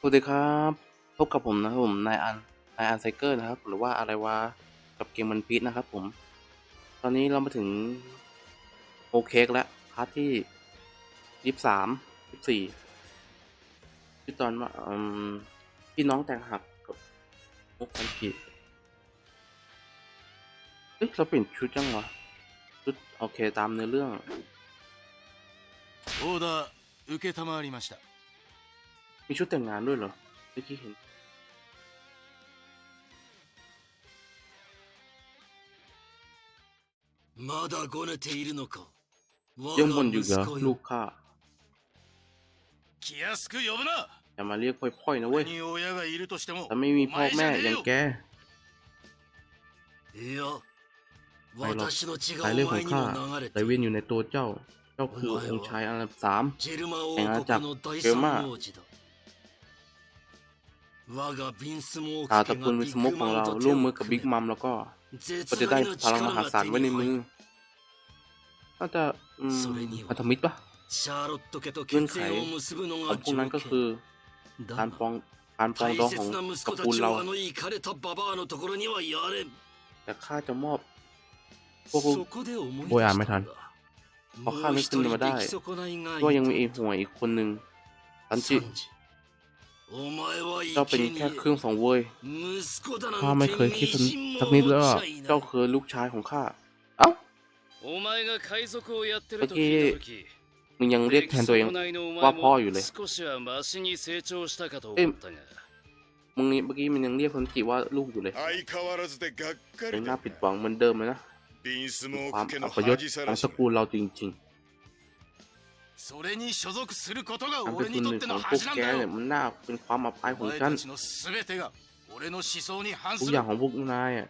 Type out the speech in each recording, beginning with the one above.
สวัสดีครับพบกับผมนะครับผมนายอันนายอันไซเกอร์นะครับ หรือว่าอะไรวะกับเกมมันพีชนะครับผม ตอนนี้เรามาถึงโอเคกแล้วพาร์ทที่ยี่สามยี่สี่ที่ตอนว่าอืมพี่น้องแตงหักกับมุกคันขีเอ้ยเราเปลี่ยนชุดจังวะชุดโอเคตามเนื้อเรื่อง オーダー受けたまわりました มีชุดแต่งงานด้วยเหรอเมื่อกี้เห็น まだごねているのか我 ยังบ่นอยู่เหรอลูกข้า 気安く呼ぶな อย่ามาเรียกพ่อยๆนะเว้ย に親がいるとしても แต่ไม่มีพ่อแม่อย่างแก いやไม่หรอก 私の血が สาย お เลือดขอ 前 ง に ข้า も流れ ไหล て เวียนอยู่ในตัวเจ้า เจ้าคือองค์ชายอันดับสาม ジェルマ王 แห่งอาณาจักร 国の第 เกลมา ตาตะกูนมีสมุกของเราร่วมมือกับบิ๊กมัมแล้วก็ก็จะได้พลังมหาศาลไว้ในมือน่าจะพันธมิตรปะเงื่อนไขของพวกนั้นก็คือการปองการปองร้องของกับปูนเรา แต่ข้าจะมอบพวกโอ้ยอ่านไม่ทันเพราะข้าไม่ขึ้นมาได้ก็ยังมีไอ้ห่วยอีกคนหนึ่งสันจิ เจ้าเป็นแค่เครื่องสองเวยข้าไม่เคยคิดสักนิดเลยว่าเจ้าคือลูกชายของข้า เอ้าเมื่อกี้มึงยังเรียกแทนตัวเองว่าพ่ออยู่เลยเอ้มึงนี่เมื่อกี้มันยังเรียกคนจีว่าลูกอยู่เลยยังน่าผิดหวังเหมือนเดิมเลยนะความอัปยศของสกูลเราจริงๆ それに所属することが ๆการเป็ 俺 นส่วน に ห と นึ่ っ ง て ข の องพวก 恥なん แก だ เนี่ย よ มันน่าเป็นความอับอายของ お前 ฉัน たちの全てが俺の思想に反 ทุก す อ る ย่างของพวกนายอ่ะ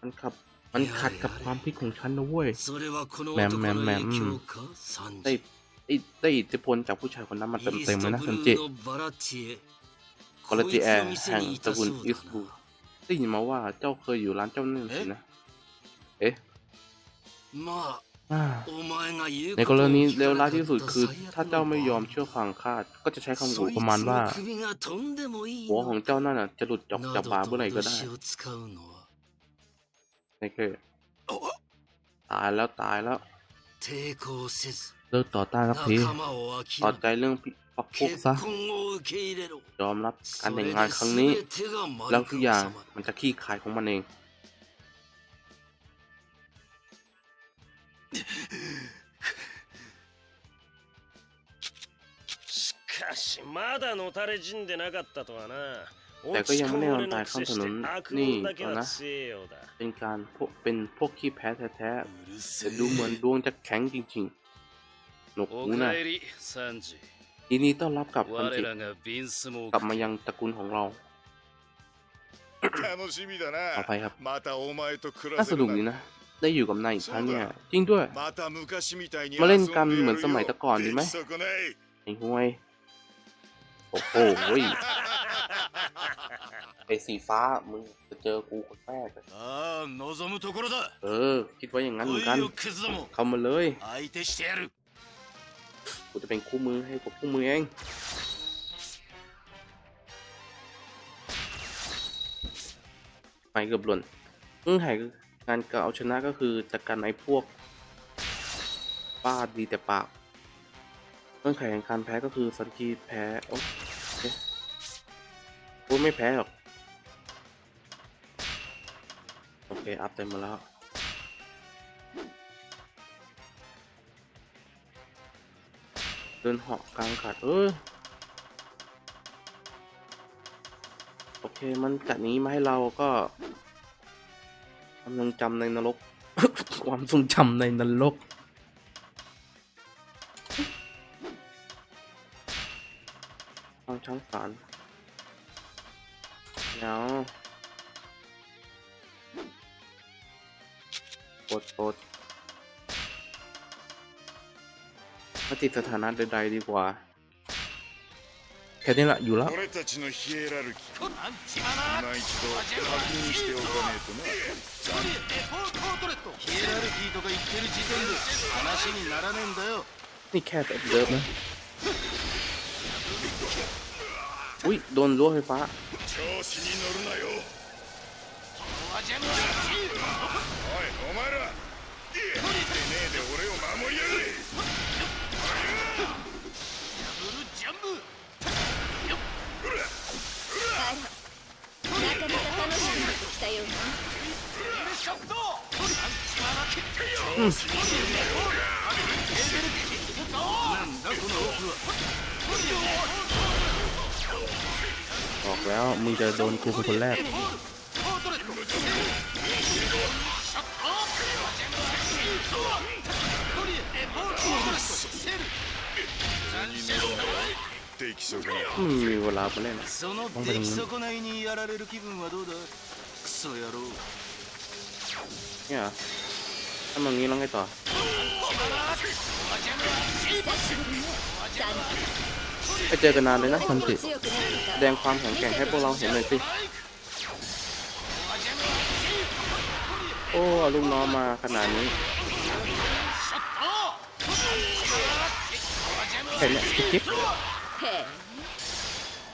มันขับมันขัดกับความคิดของฉันนะเว้ย それはこのแหม่ม 男 แหม่ の มแหม่ 影 ม 響かサン ได้ ジ ได้ได้อิทธิพลจากผู้ชายคนนั้นมา イー เต็ม ス ๆเลย ト นะ ブ สัน ル จิ ーのバラティエ คอล こい จิ つ แอ の ร์ 店 แห่ง にい ตระ た กูล そう อิส だ บู な ได้ยินมาว่าเจ้าเคยอยู่ร้านเจ้านั่นสินะ เอ๊ะ ในกรณีเลวร้ายที่สุดคือ ถ้าเจ้าไม่ยอมเชื่อฟังข้าก็จะใช้คำขู่ประมาณว่า หัวของเจ้านั่นจะหลุดออกจากบาเมื่อไหร่ก็ได้นี่คือตายแล้วตายแล้วเลิกต่อต้านครับทีต่อใจเรื่องพักพวกซะยอมรับการแต่งงานครั้งนี้ แล้วทุกอย่างมันจะขี้ขายของมันเอง しかしまだのたれ死んでなかったとはなแต่ก็ยังไม่ได้นอนตายข้างถนน 悪 นี่ 夢だけ ก่อน は นะ 強えようだ เป็นการพวกเป็นพวกขี้แพ้แท้ うる ๆ せ แต่ดูเหมือน え ดวงจะแข็งจริงๆหนก お หูนะ かえりサンジ ทีนี้ต้อนรับกลับทัน 我 ที らがビンスモー กลับ ク มายังตระกูลของเรา 楽しみだ ขออภัย な ครับ またお前と暮ら น่า せ สนุ る กดี な นะ ได้อยู่กับนายอีกครั้งเนี่ย จริงด้วย มาเล่นกันเหมือนสมัยตะก่อนดีไหมไอ้ห่วย โอ้โหไอ้สีฟ้า มึงจะเจอกูคนแรกเลยเออ คิดว่าอย่างนั้นเหมือนกัน เข้ามาเลย กูจะเป็นคู่มือให้กับคู่มือเองไปเกือบหล่นมึงหาย การเอาชนะก็คือจัดการไอ้พวกป้าดีแต่ปากเงื่อนไขแห่งการแพ้ก็คือสันจีแพ้โอ๊ะเอ๊ะกูไม่แพ้หรอก โอเค อัพเต็มมาแล้วเดินเหาะกลางอากาศเออโอเค มันจัดนี้มาให้เราก็ ความทรงจำในนรก ความทรงจำในนรกฟังช้างสารเดี๋ยวปลดปลดมาติดสถานะใดๆดีกว่า แค่นี้ละอยู่แล้วนี่แค่แบบเดิมนะอุ้ยโดนรั่วไฟฟ้าおいお前ら ออกแล้วมึงจะโดนกูเป็นคนแรกไม่มีเวลาไปเล่นต้องไปตรงนั้นเนี่ยถ้ามันงี้ต้อไงต่อ ไปเจอกันนานเลยนะคันติแสดงความแข็งแกร่งให้พวกเราเห็นหน่อยสิ โอ้ลุงน้องมาขนาดนี้แค่นี้จิ๊บ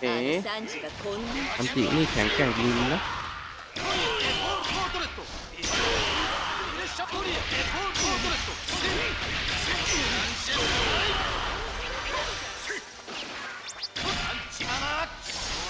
เอ๋คนตินี่แข็งแกร่งจริงนะ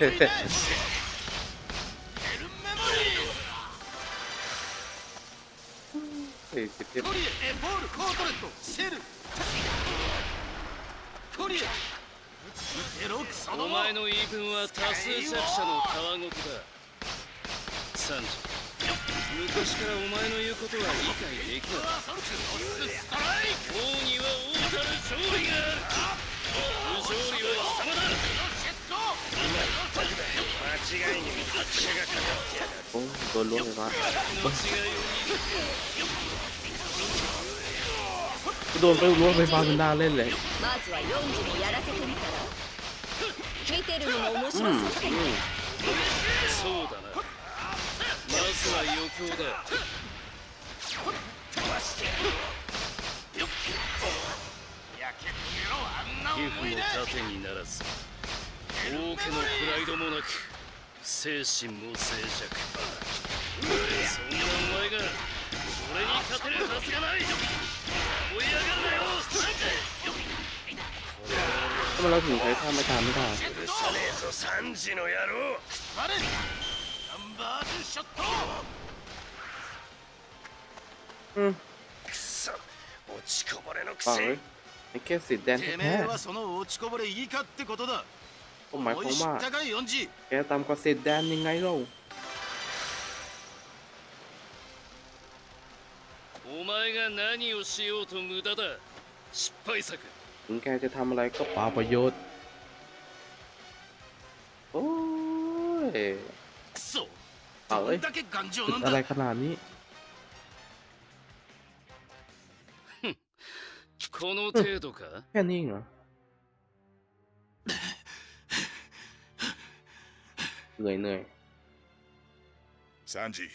エエポールコートレットシェルトリエロクソお前の言い分は多数弱者のたわごとだサンジ昔からお前の言うことは理解できなかったストライク王には王たる勝利が。ある不勝利は貴様だ違いにも拍車がかかってやがる โอ้โดนล้วงไฟฟ้า 間違いをโดนไปล้วงไฟฟ้าจนหน้าเล่นเลย まずは4時にやらせてみたら見てるのも面白 อื そう ม だ อืม そうだなまずは余興だ焼け焦げろあんな皮膚思い出も盾にならず王家のプライドもなく 精神も静寂そんなお前が俺に勝てるはずがない追い上がるなよサンジ ทำไมเราถึงใช้ท่าไม่ตามไม่ได้ 許さねえぞサンジの野郎あれナンバーズショット อืม くそ落ちこぼれのく ฟัง せ เลยไอ้แค่สีแดง て แท้ めえはその落ちこぼれいいかってことだ ผมหมายความว่าแกตามกว่าเศษแดนยังไงเล่าถึงแกจะทำอะไรก็ปาประโยชน์ โอ้ยเอาเอ้ยอะไรขนาดนี้ฮึแค่นี้เหรอ เหนื่อยเหนื่อย サンジ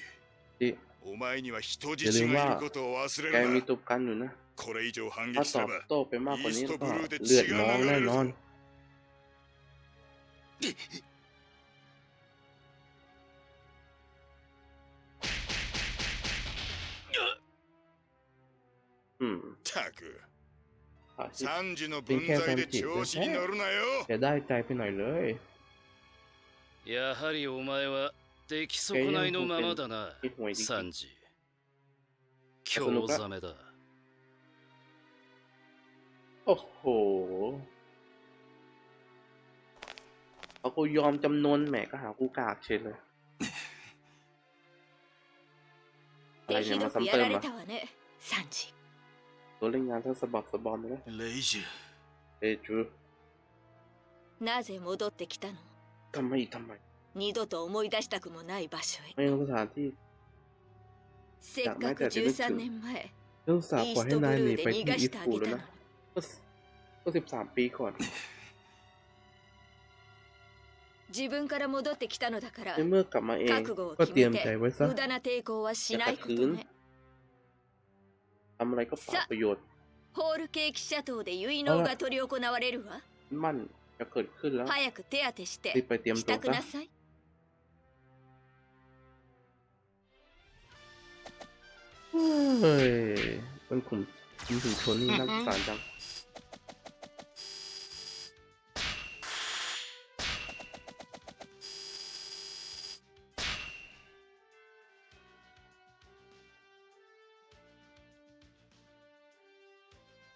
ที่ お前には人質がいることを忘れ แก る มี な ตุกกันอยู่นะ これ以上反 ถ้า 撃 ต す อ れ บ ば โต้ไปมากกว่า イー นี้ ス แล้ว ト ก็ ブルーで เลือด 血 น้ が อง 流 แน่ れる นอน ぞ อืม たく อ่ะที่ サンジの分際で調子に乗るなよ แกได้ใจไปหน่อยเลย やはりお前は出来損ないのままだなคิดห่วยจริง サンジ興ざめだ ๆโอ้โหเอากูยอมจำนวนแหมก็หากูกากเฉยเลย อะไร 手 เนี่ย ひ มา どく ซ้ำ や เติม られ อ่ะ たわねサンジ ตัวเล่นงานทั้งสะบักสะบอมเลยนะ レイジ เอยจู なぜ戻ってきたの ทำไมอีกทำไม 二度と思い出したくもない場所へ ไม่งั้นสถานที่ せっかく13年前 เรื่องสาบ イー ปล่อย ス ให้ トブ นาย ル หนี ーで ไป 逃 ที่ が อี し ส てあ ปู げ แล้ว たの นะก็ก็สิบสามปีก่อน 自分から戻ってきたのだから ในเมื่อกลับมาเอง 覚悟を ก็ 決 เตรีย め มใจ て ไว้ซะ 無駄な抵抗はしないことね ทำอะไรก็เปล่าประโยชน์ ホールケーキシャトーで結納が執り行われるわ มั่น จะเกิดขึ้นแล้วรีบไปเตรียมตัวนะเฮ้ยมันกลุ่มกลุ่มถึงชนนี่น่าสงสารจัง